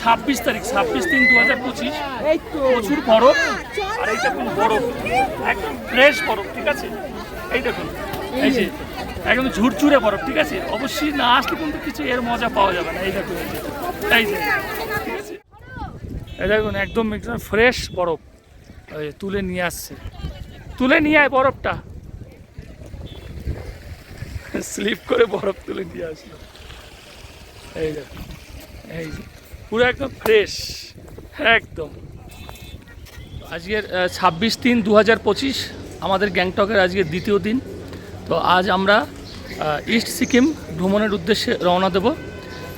ছাব্বিশ তারিখ, ছাব্বিশ তিন দু হাজার পঁচিশ। প্রচুর বরফ। আর এই দেখুন বরফ, একদম ফ্রেশ বরফ, ঠিক আছে? এই দেখুন, এই যে, একদম ঝুরঝুরে বরফ, ঠিক আছে? অবশ্যই না আসলে কিন্তু কিছু এর মজা পাওয়া যাবে না। এই দেখুন, এই যে ঠিক আছে? এই দেখুন, একদম একদম ফ্রেশ বরফ তুলে নিয়ে আসছে। তুলে নিয়ে আয় বরফটা। স্লিপ করে বরফ তুলে নিয়ে আসলো। এই দেখুন, এই যে পুরো একদম ফ্রেশ একদম। আজকের ছাব্বিশ তিন দু হাজার পঁচিশ, আমাদের গ্যাংটকের আজকের দ্বিতীয় দিন। তো আজ আমরা ইস্ট সিকিম ভ্রমণের উদ্দেশ্যে রওনা দেব।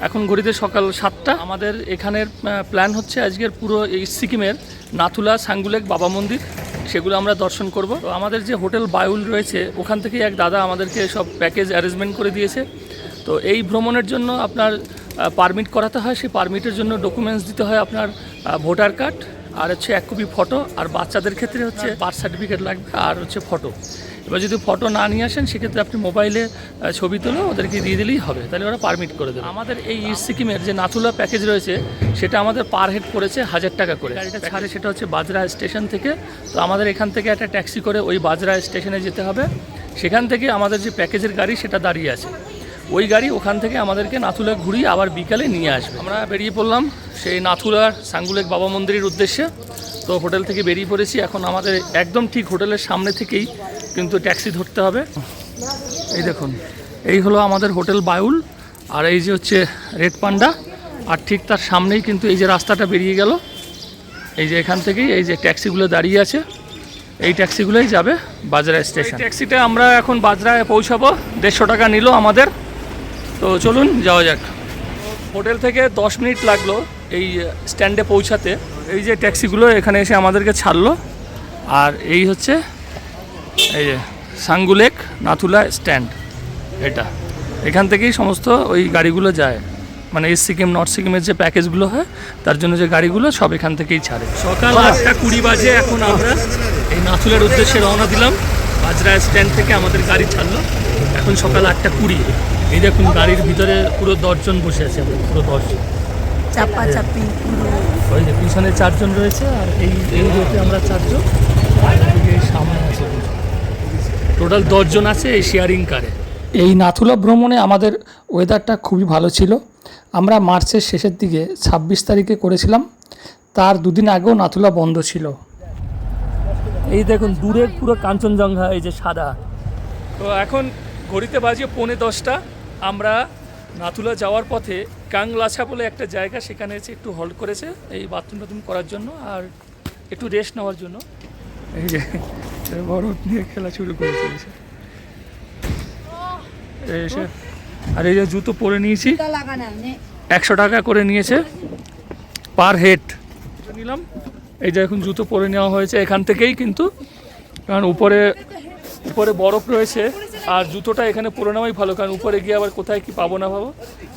এখন ঘড়িতে সকাল সাতটা। আমাদের এখানের প্ল্যান হচ্ছে আজকের পুরো ইস্ট সিকিমের নাথুলা, সাঙ্গুলেক, বাবা মন্দির, সেগুলো আমরা দর্শন করব। তো আমাদের যে হোটেল বায়ুল রয়েছে, ওখান থেকে এক দাদা আমাদেরকে সব প্যাকেজ অ্যারেঞ্জমেন্ট করে দিয়েছে। তো এই ভ্রমণের জন্য আপনার পারমিট করাতে হয় সেই পারমিটের জন্য ডকুমেন্টস দিতে হয় আপনার ভোটার কার্ড আর হচ্ছে এক কপি ফটো আর বাচ্চাদের ক্ষেত্রে হচ্ছে বার্থ সার্টিফিকেট লাগবে আর হচ্ছে ফটো এবার যদি ফটো না নিয়ে আসেন সেক্ষেত্রে আপনি মোবাইলে ছবি তুলে ওদেরকে দিয়ে দিলেই হবে তাহলে ওরা পারমিট করে দেবে। আমাদের এই ইস্ট সিকিমের যে নাথুলা প্যাকেজ রয়েছে সেটা আমাদের পার হেড পড়েছে হাজার টাকা করে। গাড়িটা ছাড়ে। সেটা হচ্ছে বাজরা স্টেশন থেকে তো আমাদের এখান থেকে একটা ট্যাক্সি করে ওই বাজরা স্টেশনে যেতে হবে। সেখান থেকে আমাদের যে প্যাকেজের গাড়ি সেটা দাঁড়িয়ে আছে। ওই গাড়ি ওখান থেকে আমাদেরকে নাথুলা ঘুরিয়ে আবার বিকালে নিয়ে আসবে। আমরা বেরিয়ে পড়লাম সেই নাথুলার সাঙ্গুলেক বাবা মন্দিরের উদ্দেশ্যে। তো হোটেল থেকে বেরিয়ে পড়েছি। এখন আমাদের একদম ঠিক হোটেলের সামনে থেকেই কিন্তু ট্যাক্সি ধরতে হবে। এই দেখুন, এই হলো আমাদের হোটেল বায়ুল। আর এই যে হচ্ছে রেড পান্ডা। আর ঠিক তার সামনেই কিন্তু এই যে রাস্তাটা বেরিয়ে গেল। এই যে এখান থেকেই এই যে ট্যাক্সিগুলো দাঁড়িয়ে আছে। এই ট্যাক্সিগুলোই যাবে বাজরা স্টেশন। ট্যাক্সিটা আমরা এখন বাজরায় পৌঁছাবো। দেড়শো টাকা নিল আমাদের। তো চলুন, যাওয়া যাক। হোটেল থেকে দশ মিনিট লাগল এই স্ট্যান্ডে পৌঁছাতে। এই যে ট্যাক্সিগুলো এখানে এসে আমাদেরকে ছাড়লো। আর এই হচ্ছে, এই যে সাঙ্গুলেক নাথুলা স্ট্যান্ড, এটা। এখান থেকেই সমস্ত ওই গাড়িগুলো যায়। মানে ইস্ট সিকিম নর্থ সিকিমের যে প্যাকেজগুলো হয়, তার জন্য যে গাড়িগুলো সব এখান থেকেই ছাড়ে। সকাল আটটা কুড়ি বাজে এখন আমরা এই নাথুলার উদ্দেশ্যে রওনা দিলাম। বাজরা স্ট্যান্ড থেকে আমাদের গাড়ি ছাড়লো। এখন সকাল আটটা কুড়ি। এই দেখুন গাড়ির ভিতরে পুরো দশজন বসে আছে পুরো দশজন। চাপা চাপি ওই যে পিছনে চারজন রয়েছে আর এই এই রোতে আমরা চারজন আর সামনে আছে টোটাল দশজন আছে এই শেয়ারিং কারে এই নাথুলা ভ্রমণে আমাদের ওয়েদারটা খুবই ভালো ছিল। আমরা মার্চের শেষের দিকে ছাব্বিশ তারিখে করেছিলাম। তার দুদিন আগেও নাথুলা বন্ধ ছিল। এই দেখুন দূরের পুরো কাঞ্চনজঙ্ঘা এই যে সাদা। তো এখন ঘড়িতে বাজে পৌনে দশটা। আমরা নাথুলা যাওয়ার পথে কাংলাছা বলে একটা জায়গা সেখানে এসে একটু হল্ড করেছে এই বাথরুম টাথরুম করার জন্য আর একটু রেস্ট নেওয়ার জন্য। এই যে বরফ নিয়ে খেলা শুরু করেছে এসে। এই এসে আর এই যে জুতো পরে নিয়েছি। একশো টাকা করে নিয়েছে পার হেড। নিলাম। এই যে এখন জুতো পরে নেওয়া হয়েছে এখান থেকেই কিন্তু। কারণ উপরে উপরে বরফ রয়েছে। আর জুতোটা এখানে পরে নেওয়াই ভালো, কারণ উপরে গিয়ে আবার কোথায় কি পাবো না পাবো,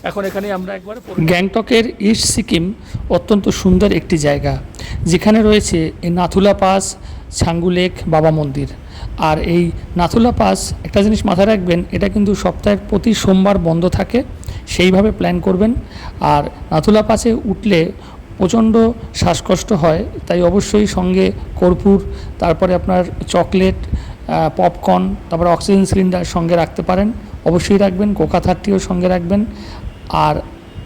এখন এখানেই আমরা একবার গ্যাংটকের ইস্ট সিকিম অত্যন্ত সুন্দর একটি জায়গা, যেখানে রয়েছে নাথুলা পাস ছাঙ্গুলেক বাবা মন্দির। আর এই নাথুলা পাস, একটা জিনিস মাথায় রাখবেন, এটা কিন্তু সপ্তাহের প্রতি সোমবার বন্ধ থাকে, সেইভাবে প্ল্যান করবেন। আর নাথুলা পাসে উঠলে প্রচণ্ড শ্বাসকষ্ট হয়, তাই অবশ্যই সঙ্গে কর্পূর, তারপরে আপনার চকলেট পপকর্ন তারপরে অক্সিজেন সিলিন্ডার সঙ্গে রাখতে পারেন। অবশ্যই রাখবেন কোকা থার্টিও সঙ্গে রাখবেন। আর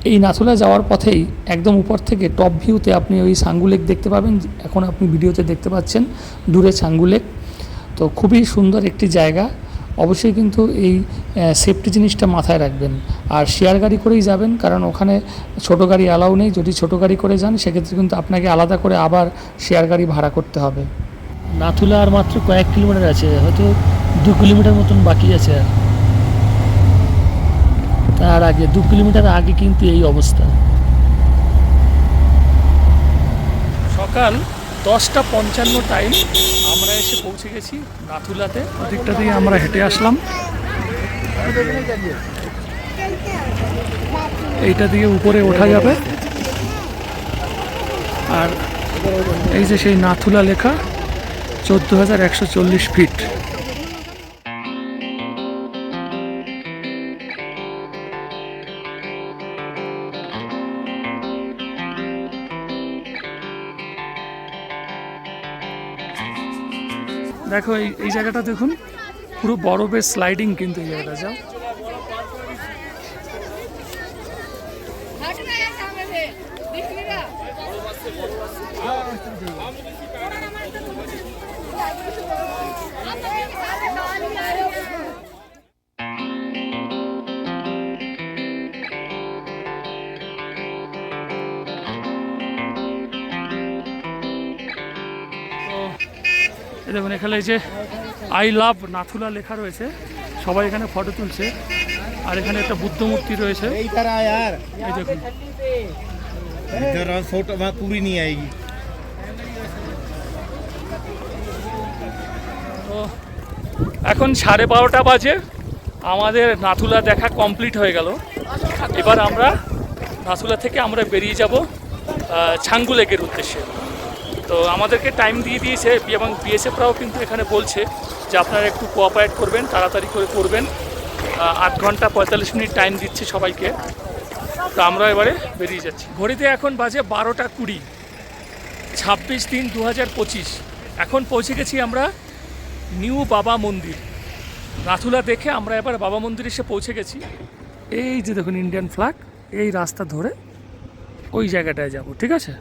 এই নাথুলা যাওয়ার পথেই একদম উপর থেকে টপ ভিউতে আপনি ওই সাঙ্গুলেক দেখতে পাবেন। এখন আপনি ভিডিওতে দেখতে পাচ্ছেন দূরে সাঙ্গুলেক তো খুবই সুন্দর একটি জায়গা। অবশ্যই কিন্তু এই সেফটি জিনিসটা মাথায় রাখবেন। আর শেয়ার গাড়ি করেই যাবেন, কারণ ওখানে ছোট গাড়ি অ্যালাউ নেই। যদি ছোট গাড়ি করে যান, সেক্ষেত্রে কিন্তু আপনাকে আলাদা করে আবার শেয়ার গাড়ি ভাড়া করতে হবে। নাথুলা আর মাত্র কয়েক কিলোমিটার আছে হয়তো দু কিলোমিটার মতন বাকি আছে আর। তার আগে দু কিলোমিটার আগে কিন্তু এই অবস্থা। সকাল দশটা পঞ্চান্ন টাইম আমরা এসে পৌঁছে গেছি নাথুলাতে। ওদিকটা দিয়ে আমরা হেঁটে আসলাম। এইটা দিয়ে উপরে ওঠা যাবে। আর এই যে সেই নাথুলা লেখা চোদ্দ হাজার একশো চল্লিশ ফিট। দেখো এই এই জায়গাটা দেখুন পুরো বরফের স্লাইডিং কিন্তু এই জায়গাটা যাও। দেখুন মানে এখানে যে আই লাভ নাথুলা লেখা রয়েছে। সবাই এখানে ফটো তুলছে। আর এখানে একটা বুদ্ধ মূর্তি রয়েছে। এখন সাড়ে বারোটা বাজে। আমাদের নাথুলা দেখা কমপ্লিট হয়ে গেল। এবার আমরা নাথুলা থেকে আমরা বেরিয়ে যাব ছাঙ্গু লেকের উদ্দেশ্যে। তো আমাদেরকে টাইম দিয়ে দিয়েছে এবং বিএসএফরাও কিন্তু এখানে বলছে যে আপনারা একটু কোঅপারেট করবেন, তাড়াতাড়ি করে করবেন। আট ঘণ্টা পঁয়তাল্লিশ মিনিট টাইম দিচ্ছে সবাইকে। তো আমরা এবারে বেরিয়ে যাচ্ছি। ঘড়িতে এখন বাজে বারোটা কুড়ি, ছাব্বিশ তিন দু হাজার পঁচিশ। এখন পৌঁছে গেছি আমরা নিউ বাবা মন্দির। নাথুলা দেখে আমরা এবার বাবা মন্দির এসে পৌঁছে গেছি। এই যে দেখুন ইন্ডিয়ান ফ্ল্যাগ এই রাস্তা ধরে ওই জায়গাটায় যাব, ঠিক আছে?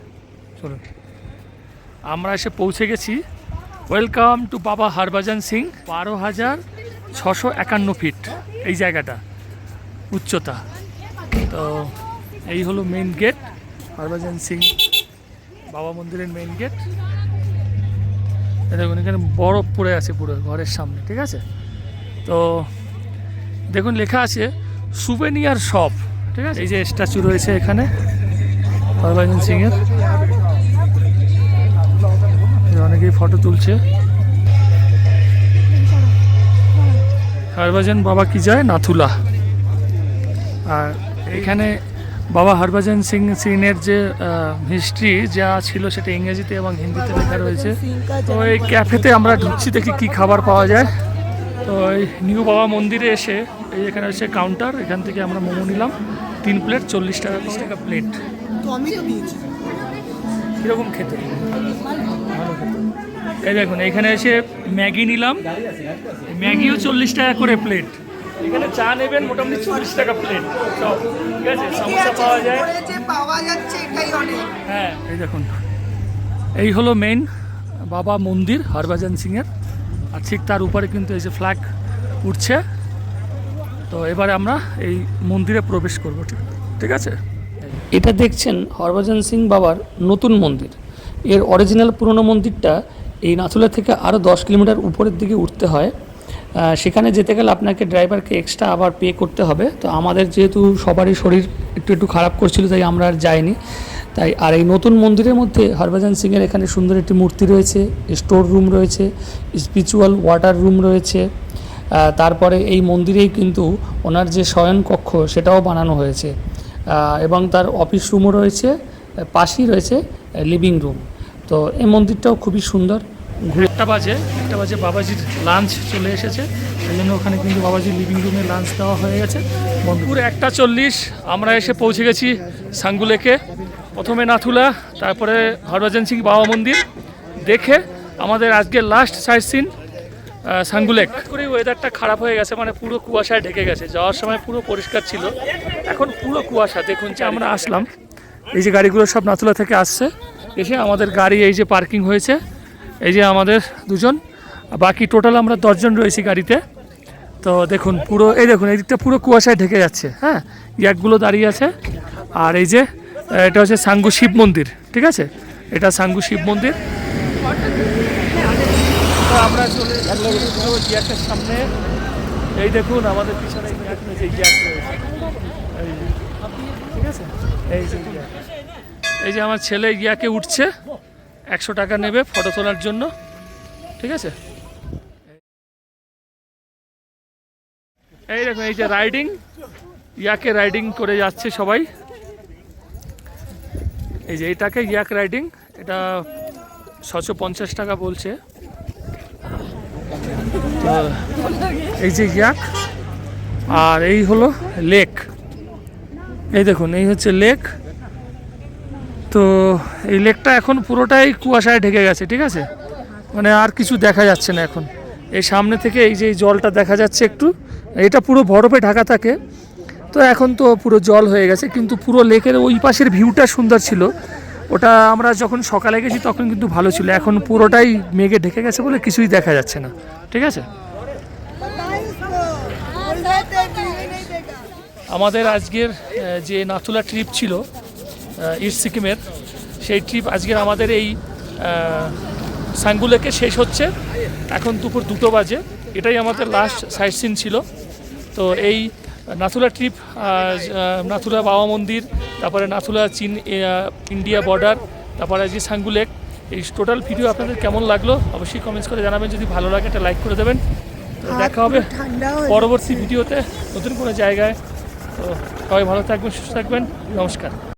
চলুন। আমরা এসে পৌঁছে গেছি। ওয়েলকাম টু বাবা হরভজন সিং বারো হাজার ছশো একান্ন ফিট এই জায়গাটা, উচ্চতা। তো এই হলো মেন গেট হরভজন সিং বাবা মন্দিরের মেইন গেট দেখুন, এখানে বরফ পড়ে আছে পুরো ঘরের সামনে, ঠিক আছে? তো দেখুন, লেখা আছে সুভেনিয়ার শপ ঠিক আছে? এই যে স্ট্যাচু রয়েছে এখানে হরভজন সিংয়ের অনেকেই ফটো তুলছে। হরভজন বাবা কি যায়? নাথুলা। আর এখানে বাবা হরভজন সিং সিংয়ের যে হিস্ট্রি যা ছিল সেটা ইংরেজিতে এবং হিন্দিতে লেখা রয়েছে। তো এই ক্যাফেতে আমরা ঢুকছি দেখি কি খাবার পাওয়া যায়। তো এই নিউ বাবা মন্দিরে এসে এই এখানে হচ্ছে কাউন্টার এখান থেকে আমরা মোমো নিলাম। তিন প্লেট চল্লিশ টাকা বিশ টাকা প্লেট কীরকম খেতে? এই দেখুন এখানে এসে ম্যাগি নিলাম। ম্যাগিও চল্লিশ টাকা করে প্লেট এখানে চা নেবেন মোটামুটি চল্লিশ টাকা প্লেট ঠিক আছে? সমস্যা পাওয়া যায়। পাওয়া যাচ্ছে এটাই অনেক। হ্যাঁ এই দেখুন। এই হলো মেইন বাবা মন্দির হরভজন সিংয়ের। আর ঠিক তার উপরে কিন্তু এই যে ফ্ল্যাগ উঠছে। তো এবারে আমরা এই মন্দিরে প্রবেশ করব ঠিক ঠিক আছে? এটা দেখছেন হরভজন সিং বাবার নতুন মন্দির। এর অরিজিনাল পুরনো মন্দিরটা এই নাথুলা থেকে আরও দশ কিলোমিটার উপরের দিকে উঠতে হয়। সেখানে যেতে গেলে আপনাকে ড্রাইভারকে এক্সট্রা আবার পে করতে হবে। তো আমাদের যেহেতু সবারই শরীর একটু একটু খারাপ করছিল, তাই আমরা আর যাইনি। তাই আর এই নতুন মন্দিরের মধ্যে হরভজন সিংয়ের এখানে সুন্দর একটি মূর্তি রয়েছে, স্টোর রুম রয়েছে স্পিরিচুয়াল ওয়াটার রুম রয়েছে। তারপরে এই মন্দিরেই কিন্তু ওনার যে শয়ন কক্ষ সেটাও বানানো হয়েছে। এবং তার অফিস রুমও রয়েছে, পাশেই রয়েছে লিভিং রুম তো এই মন্দিরটাও খুবই সুন্দর। একটা বাজে একটা বাজে বাবাজির লাঞ্চ চলে এসেছে। এই জন্য ওখানে কিন্তু বাবাজির লিভিং রুমে লাঞ্চ দেওয়া হয়ে গেছে। দুপুর একটা চল্লিশ, আমরা এসে পৌঁছে গেছি সাঙ্গুলেকে। প্রথমে নাথুলা, তারপরে হরভজন সিং বাবা মন্দির। দেখে আমাদের আজকে লাস্ট সাইট সিন সাঙ্গুলেক। করে ওয়েদারটা খারাপ হয়ে গেছে মানে পুরো কুয়াশায় ঢেকে গেছে। যাওয়ার সময় পুরো পরিষ্কার ছিল। এখন পুরো কুয়াশা, দেখুন যে আমরা আসলাম। এই যে গাড়িগুলো সব নাথুলা থেকে আসছে। এসে আমাদের গাড়ি এই যে পার্কিং হয়েছে। এই যে আমাদের দুজন। বাকি টোটাল আমরা দশজন রয়েছি গাড়িতে। তো দেখুন, পুরো, এই দেখুন, এই দিকটা পুরো কুয়াশায় ঢেকে যাচ্ছে হ্যাঁ? ইয়াকগুলো দাঁড়িয়ে আছে। আর এই যে, এটা হচ্ছে সাঙ্গু শিব মন্দির, ঠিক আছে? এটা সাঙ্গু শিব মন্দির। আমরা সামনে। এই দেখুন, আমাদের পিছনে ঠিক আছে? এই যে। এই যে আমার ছেলে ইয়াকে উঠছে, একশো টাকা নেবে ফটো তোলার জন্য, ঠিক আছে? এই দেখুন, এই যে রাইডিং ইয়াকে রাইডিং করে যাচ্ছে সবাই। এই যে এটাকে ইয়াক রাইডিং এটা ছশো পঞ্চাশ টাকা বলছে। তো এই যে ইয়াক, আর এই হলো লেক এই দেখুন, এই হচ্ছে লেক তো এই লেকটা এখন পুরোটাই কুয়াশায় ঢেকে গেছে, ঠিক আছে? মানে আর কিছু দেখা যাচ্ছে না এখন। এই সামনে থেকে এই যে জলটা দেখা যাচ্ছে একটু, এটা পুরো বরফে ঢাকা থাকে। তো এখন তো পুরো জল হয়ে গেছে, কিন্তু পুরো লেকের ওই পাশের ভিউটা সুন্দর ছিল। ওটা আমরা যখন সকালে গেছি তখন কিন্তু ভালো ছিল, এখন পুরোটাই মেঘে ঢেকে গেছে বলে কিছুই দেখা যাচ্ছে না, ঠিক আছে? আমাদের আজকের যে নাথুলা ট্রিপ ছিল ইস্ট সিকিমের সেই ট্রিপ আজকের আমাদের এই সাঙ্গুলেকে শেষ হচ্ছে। এখন দুপুর দুটো বাজে। এটাই আমাদের লাস্ট সাইট সিন ছিল। তো এই নাথুলা ট্রিপ নাথুলা বাবা মন্দির তারপরে নাথুলা চীন ইন্ডিয়া বর্ডার তারপরে আজকে সাঙ্গুলেক। এই টোটাল ভিডিও আপনাদের কেমন লাগল? অবশ্যই কমেন্টস করে জানাবেন। যদি ভালো লাগে একটা লাইক করে দেবেন। তো দেখা হবে পরবর্তী ভিডিওতে নতুন কোনো জায়গায়। তো সবাই ভালো থাকবেন সুস্থ থাকবেন। নমস্কার।